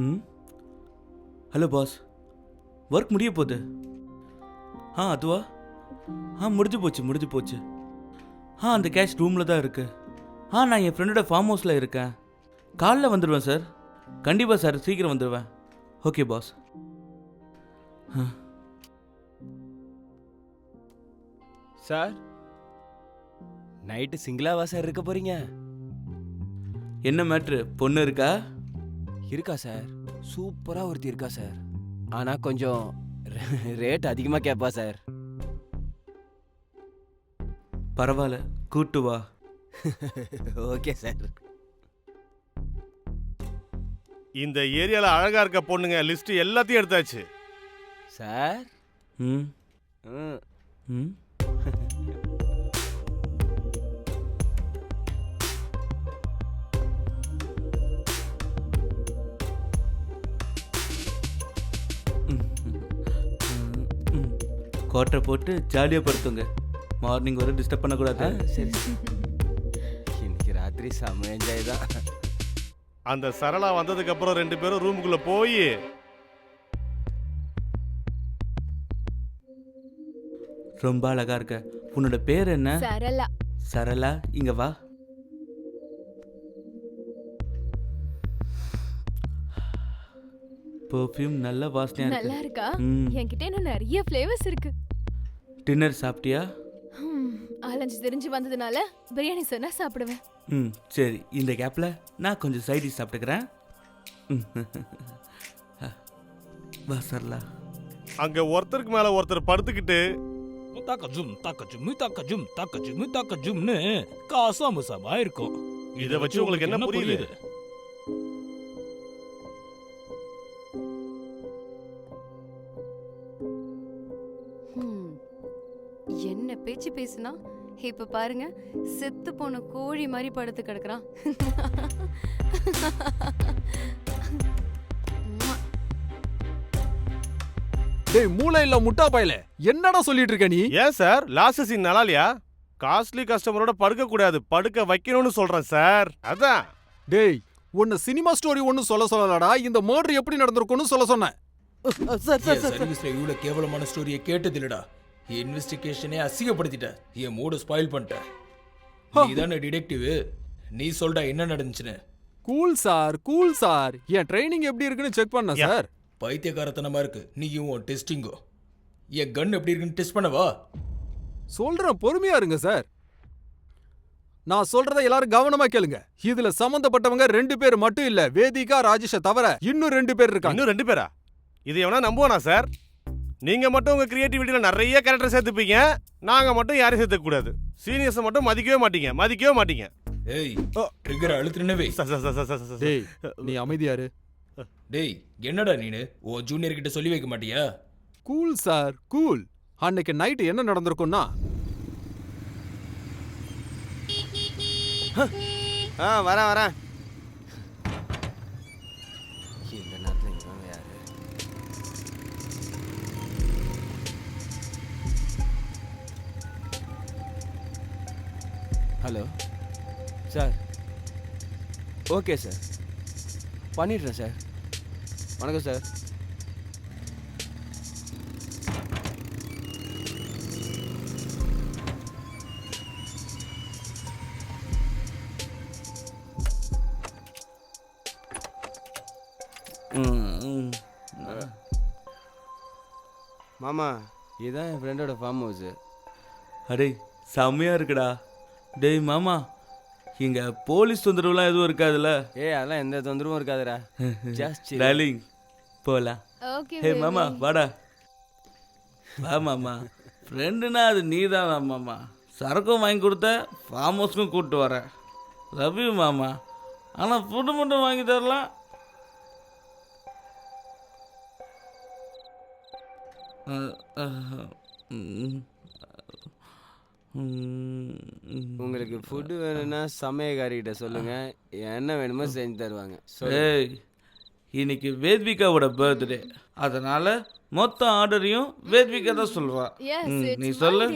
ம்? Hello boss work முடிய போகுது. ஆ அதுவா? ஆ முடிஞ்சு போச்சு முடிஞ்சு போச்சு. ஆ அந்த கேஷ் ரூமில் தான் இருக்கு. ஆ நான் என் ஃப்ரெண்டோட ஃபார்ம் ஹவுஸில் இருக்கேன். காலைல வந்துடுவேன் சார் கண்டிப்பாக சார் சீக்கிரம் வந்துடுவேன் ஓகே பாஸ் சார் நைட்டு சிங்கிளாவா சார் இருக்க போறீங்க? என்ன மேட்ரு பொண்ணு இருக்கா? இருக்கா சார்? சூப்பரா ஒருத்தி இருக்கா சார். ஆனா கொஞ்சம் ரேட் அதிகமா கேட்பா சார். பரவாயில்ல. கூட்டு வா. Okay sir. இந்த ஏரியால அழகா இருக்க பொண்ணுங்க லிஸ்ட் எல்லாத்தையும் எடுத்தாச்சு. சார்? ம். ம், ம். கோட்டை போட்டு ஜாலியாக படுத்துங்க. மார்னிங் வரை டிஸ்டர்ப் பண்ணக்கூடாது. சரி. இன்னைக்கு ராத்திரி செம்ம என்ஜாய் தான். அந்த சரளா வந்ததுக்கு அப்புறம் ரெண்டு பேரும் ரூமுக்குள்ள போய் ரொம்ப அழகா இருக்க. உன்னோட பேர் என்ன? சரளா. சரளா இங்க வா. பெர்ஃப்யூம் நல்ல வாசனையா நல்லா இருக்கு? இருக்கா ம். என்கிட்ட இன்னும் நிறைய ஃப்ளேவர்ஸ் இருக்கு. டின்னர் சாப்பிட்டியா? ஹம், ஆலஞ்சு தெரிஞ்சு வந்ததுனால பிரியாணி சொன்னா சாப்பிடுவேன். ம் சரி இந்த கேப்பில் நான் கொஞ்சம் சைடிஷ் சாப்பிட்டுக்கிறேன். ம். வா சரளா. அங்க ஒருத்தருக்கு மேல ஒருத்தர் படுத்துக்கிட்டு தாக்க ஜும் தாக்க ஜும் தாக்க ஜும் தாக்க ஜும் தாக்க ஜும்னு காசா முசாபா இருக்கும். இத வச்சு உங்களுக்கு என்ன புரியுது? இப்ப பாருங்க செத்து போன கோழி மாதிரி படுத்து கிடக்குறான். டேய் மூளை இல்ல முட்டா பயல. என்னடா சொல்லிட்டு இருக்க நீ? ஏன் சார்? லாஸ்ட் சீன் நல்லா இல்லையா காஸ்ட்லி கஸ்டமரோட படுக்க கூடாது படுக்க வைக்கணும்னு சொல்றேன் சார். அதான். டேய் உன்னை சினிமா ஸ்டோரி ஒன்னும் சொல்ல சொல்லலடா இந்த மர்டர் எப்படி நடந்திருக்கும்னு சொல்ல சொன்னேன். சார் என் சர்வீஸ்ல இவ்வளவு கேவலமான ஸ்டோரியை கேட்டது இல்லடா இன்வெஸ்டிகேஷனே அசிங்கப்படுத்திட்ட. என் மூட ஸ்பாயில் பண்ணிட்ட. நீ தானே டிடெக்டிவ் நீ சொல்டா என்ன நடந்துச்சுன்னு. கூல் சார் கூல் சார் என் ட்ரைனிங் எப்படி இருக்குன்னு செக் பண்ண. சார் பைத்தியக்காரத்தனமா இருக்கு. நீயும் உன் டெஸ்டிங்கோ என் கன் எப்படி இருக்குன்னு டெஸ்ட் பண்ணவா? சொல்றேன் பொறுமையா இருங்க சார் நான் சொல்றத எல்லாரும் கவனமா கேளுங்க. இதுல சம்பந்தப்பட்டவங்க ரெண்டு பேர் மட்டும் இல்ல வேதிகா ராஜேஷ தவிர இன்னும் ரெண்டு பேர் இருக்காங்க. இன்னும் ரெண்டு பேரா? இது எவனா நம்புவானா சார் நீங்க மட்டும் உங்க கிரியேட்டிவிட்டியில நிறைய கேரக்டர் சேர்த்துப்பீங்க. நாங்க மட்டும் யாரையும் சேர்த்துக்க கூடாது சீனியர்ஸை மட்டும் மதிக்கவே மாட்டீங்க. மதிக்கவே மாட்டீங்க. ஏய் ஓ. ட்ரிகர் அழுத்துனவே. டேய் நீ அமைதியாரு டேய் என்னடா நீனு? உன் ஜூனியர் கிட்ட சொல்லி வைக்க மாட்டியா? கூல் சார் கூல் அன்னைக்கு நைட் என்ன நடந்திருக்கும்னா? ஆ வரேன் வரேன். ஹலோ. சார். Okay sir. பண்ணிடுறேன் சார். வணக்கம் சார். மாமா இதுதான் என் ஃப்ரெண்டோட ஃபார்ம் ஹவுஸு அடே செம்மையா இருக்குடா. டேய் மாமா இங்க போலீஸ் தொந்தரவுலாம் எதுவும் இருக்காதுல்ல ஏய் அதெல்லாம் எந்த தொந்தரவும் இருக்காதுடா. ஜஸ்ட் டார்லிங் போலாம் ஓகே ஹே மாமா வாடா. வா மாமா. ஃப்ரெண்டுனா அது நீ தான் மாமா. சரக்கும் வாங்கி கொடுத்த ஃபார்ம் ஹவுஸ்க்கும் கூப்பிட்டு வரேன் லவ் யூ மாமா. ஆனால் ஃபுட்டு மட்டும் வாங்கி தரலாம். அஹ், அஹ், ம், ம், உங்களுக்கு ஃபுட்டு வேணும்னா சமையக்காரிகிட்ட சொல்லுங்க. என்ன வேணுமோ செஞ்சு தருவாங்க. ஏய் இன்னைக்கு வேத்விகாவோட பர்த்டே அதனால மொத்த ஆர்டரையும் வேத்விகா தான் சொல்வா Yes, ம், it's நீ சொல்லு.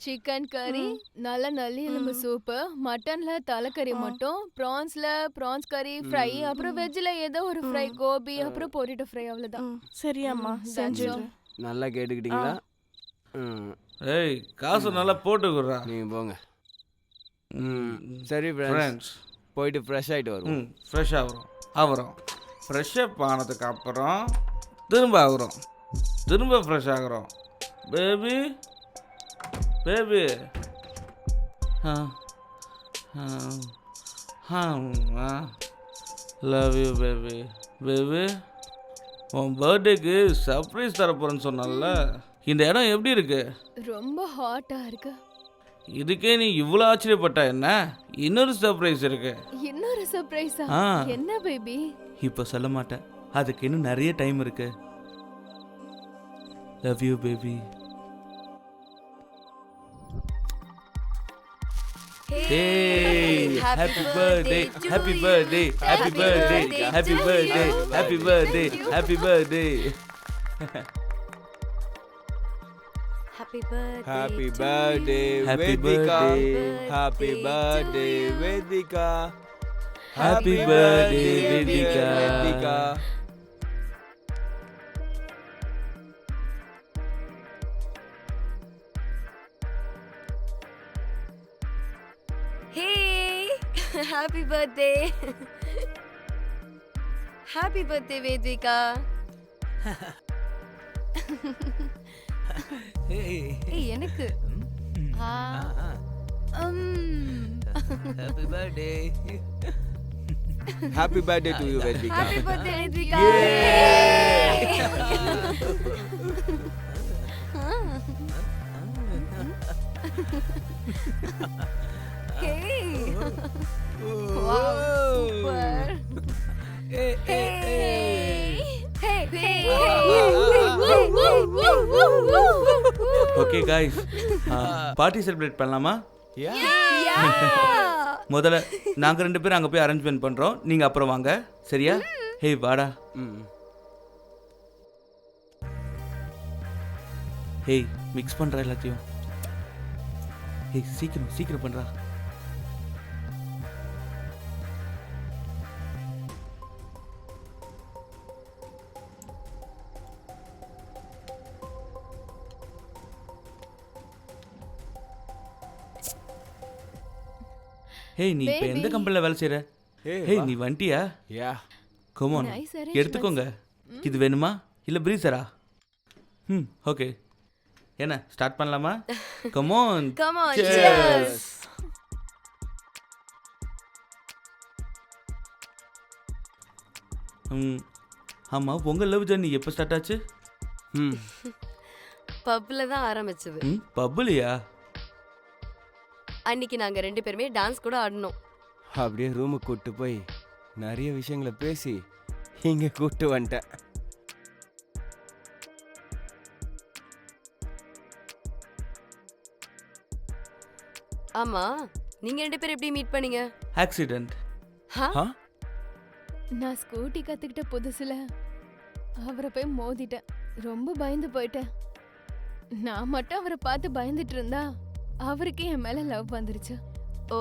சிக்கன் கறி நல்ல நல்லி எலும்பு சூப்பு மட்டன்ல தலைக்கறி மட்டும் ப்ரான்ஸ்ல ப்ரான்ஸ் கறி ஃப்ரை அப்புறம் வெஜ்ல ஏதோ ஒரு ஃப்ரை கோபி அப்புறம் பொரிட்டோ ஃப்ரை அவ்வளவுதான். சரியாம்மா செஞ்சிடுறேன் நல்லா கேட்டுக்கிட்டீங்களா? ம். ஏய் காசு நல்லா போட்டு குடுறா. நீங்கள் போங்க. ம். சரி ஃப்ரெண்ட்ஸ் போயிட்டு ஃப்ரெஷ் ஆகிட்டு வருவோம். ம் ஃப்ரெஷ் ஆகுறோம். ஆகுறோம். ஃப்ரெஷ்ஷப் ஆனதுக்கு அப்புறம் திரும்ப ஆகுறோம். திரும்ப fresh ஆகுறோம். Baby baby ah ah love you baby baby உன் பர்த்டேக்கு சர்ப்ரைஸ் தரப்போறேன்னு சொன்னல இந்த இடம் எப்படி இருக்கு? ரொம்ப ஹாட்டா இருக்கு. இதுக்கே நீ இவ்வளோ ஆச்சரியப்பட்ட என்ன? இன்னொரு சர்ப்ரைஸ் இருக்கு. இன்னொரு சர்ப்ரைஸா ஆ? என்ன பேபி இப்போ சொல்ல மாட்டேன். அதுக்கு இன்னும் நிறைய டைம் இருக்கு. Love you baby Hey, happy birthday, happy birthday, happy birthday, Happy birthday. Happy birthday, Happy birthday. Vedika. Happy birthday, Vedika. Happy birthday, Vedika. Hey, happy birthday. happy birthday, Vedika. ஏய் எனக்கு. Happy birthday happy birthday to you Vedika happy birthday Vedika hey okay guys party celebrate பண்ணலாமா? யா முதல்ல நாங்கள் ரெண்டு பேரும் அங்கே போய் arrangement பண்ணுறோம் நீங்கள் அப்புறம் வாங்க. சரியா? ஹேய் வாடா. ம் ஹேய் மிக்ஸ் பண்ணுற எல்லாத்தையும். ஹேய் சீக்கிரம் சீக்கிரம் பண்ணுறா ஹேய் நீ இப்போ எந்த. கம்பெனியில் வேலை செய்கிற ஹேய். நீ வந்துட்டியா யா கமோன் Nice arrangements. எடுத்துக்கோங்க. இது வேணுமா? இல்லை ப்ரீசரா ம் ஓகே என்ன ஸ்டார்ட் பண்ணலாமா? Come on come on Cheers. Cheers ம் ஆமாம் உங்கள் லவ் ஜர்னி எப்போ ஸ்டார்ட் ஆச்சு? ம் பப்ல தான் ஆரம்பிச்சது. ம் பப்புலியா அன்னைக்கு நாங்க ரெண்டு பேருமே டான்ஸ் கூட ஆடினோம். அப்படியே ரூமுக்கு கூட்டு போய் நிறைய விஷயங்களை பேசி இங்க கூட்டு வந்துட்டேன். ஆமா நீங்க ரெண்டு பேரும் எப்படி மீட் பண்ணீங்க? ஆக்சிடென்ட்? நான் ஸ்கூட்டி கத்துக்கிட்ட புதுசுல அவரை போய் மோதிட்டேன். ரொம்ப பயந்து போயிட்டேன். நான் மட்டும் அவரை பார்த்து பயந்துட்டு இருந்தா அவருக்கு என் மேல லவ் வந்துருச்சு. ஓ.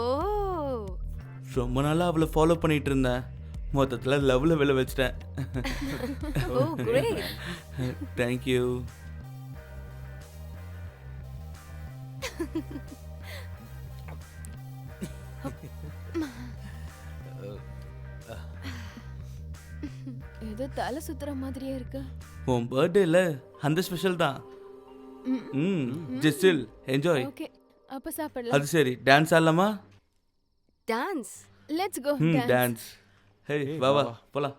ரொம்ப நாளாக அவளை ஃபாலோ பண்ணிட்டு இருந்தேன். மொத்தத்தில் லவ்வில் விழ வச்சிட்டேன். ஓ கிரேட் தேங்க்யூ ஏதோ தலை சுத்துற மாதிரியே இருக்கு. உன் பர்த்டேல அந்த ஸ்பெஷல் தான். ம். ஜஸ்டில் என்ஜாய் ஓகே அப்ப சாப்பிடலாம். அது சரி. Dance ஆடலாமா? Dance let's go hmm dance hey ஏய், வா வா, வா வா. போலாம்.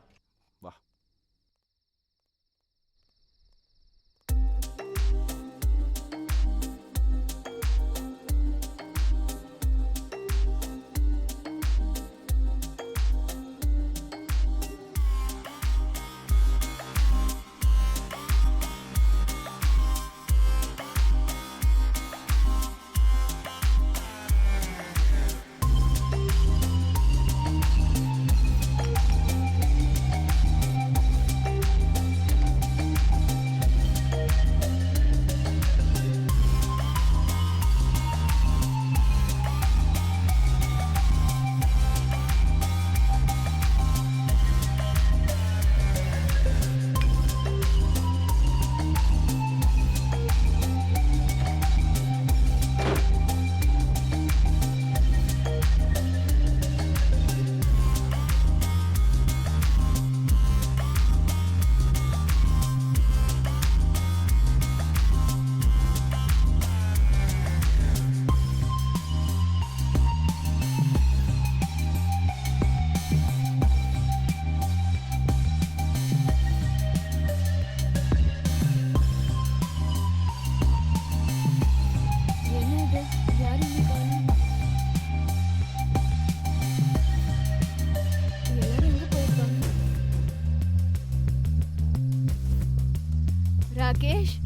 queijo.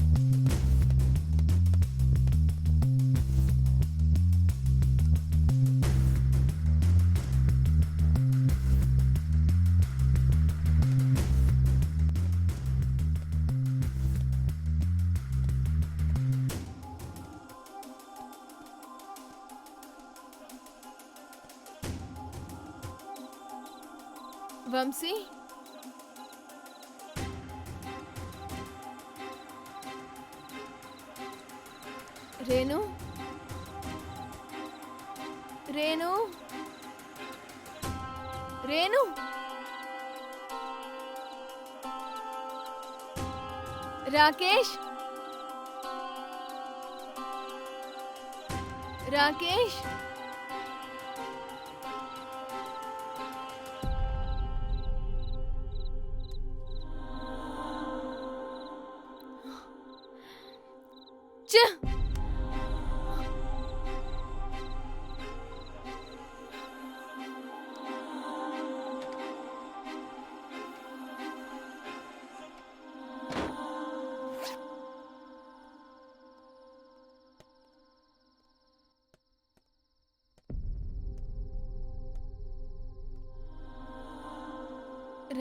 Vamos sim? Renu Renu Rakesh Rakesh ச்சே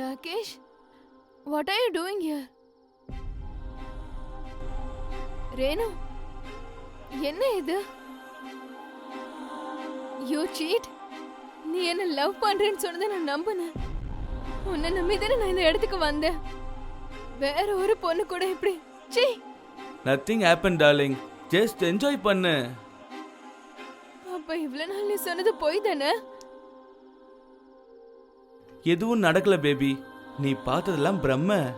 Rakesh, what are you doing here? Renu என்ன இது யூ சீட் நீ என்ன லவ் பண்றேன்னு சொன்னதை நான் நம்பினேன். உன்னை நம்பி தானே நான் இந்த இடத்துக்கு வந்தேன். வேற ஒரு பொண்ணு கூட இப்படி see nothing happen darling just enjoy பண்ணு. அப்ப இவ்வளவு நாள் நீ சொன்னது போய் தானே? எதுவும் நடக்கல பேபி நீ பார்த்ததெல்லாம் பிரம்ம.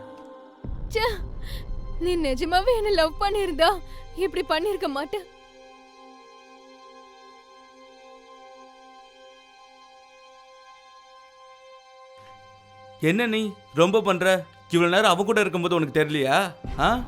நீ நிஜமாவே என்ன லவ் பண்ணிருந்தா இப்படி பண்ணிருக்க மாட்ட. என்ன நீ ரொம்ப பண்ற? இவ்வளவு நேரம் அவ கூட இருக்கும்போது உனக்கு தெரியலையா? ஆ?